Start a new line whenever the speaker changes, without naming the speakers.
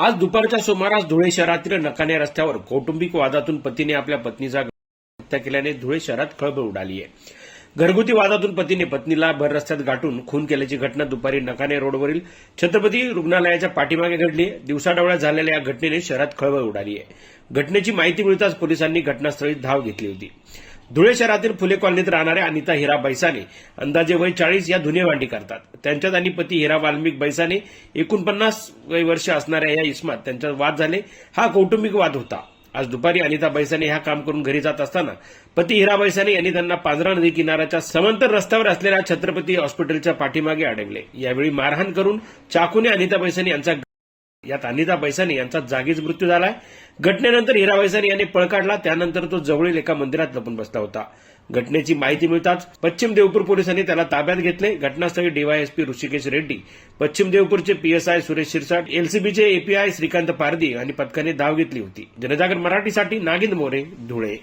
आज दुपारच्या सुमारास धुळे शहरातील नकाने रस्त्यावर कौटुंबिक वादातून पतीने आपल्या पत्नीचा हत्या केल्याने धुळे शहरात खळबळ उडाली आहे. घरगुती वादातून पतीने पत्नीला भर रस्त्यात गाठून खून केल्याची घटना दुपारी नकाने रोडवरील छत्रपती रुग्णालयाच्या पाठीमागे घडली. दिवसाडवळ्यात झालेल्या या घटनेने शहरात खळबळ उडाली आहे. घटनेची माहिती मिळताच पोलिसांनी घटनास्थळी धाव घेतली होती. धुळे शहरातील फुले कॉलनीत राहणाऱ्या अनिता हिरा बैसाने अंदाजे वय चाळीस या धुने वांडी करतात. त्यांच्यात आणि पती हिरा वाल्मिक बैसाने एकोणपन्नास वय वर्ष असणाऱ्या या इस्मात त्यांच्यात वाद झाले. हा कौटुंबिक वाद होता. आज दुपारी अनिता बैसाने हा काम करून घरी जात असताना पती हिरा बैसाने यांनी त्यांना पांझरा नदी किनाऱ्याच्या समांतर रस्त्यावर असलेल्या छत्रपती हॉस्पिटलच्या पाठीमागे अडकले. यावेळी मारहाण करून चाकूने अनिता बैसाने यांचा यात अनिता बैसानी यांचा जागीच मृत्यू झालाय. घटनेनंतर हिरा बैसानी यांनी पळ काढला त्यानंतर तो जवळील एका मंदिरात लपून बसला होता. घटनेची माहिती मिळताच पश्चिम देवपूर पोलिसांनी त्याला ताब्यात घेतले. घटनास्थळी डीवायएसपी ऋषिकेश रेड्डी पश्चिम देवपूरचे पीएसआय सुरेश शिरसाट एलसीबीचे एपीआय श्रीकांत पारदी आणि पथकाने धाव घेतली होती. जनजागर मराठीसाठी नागिंद मोरे धुळे.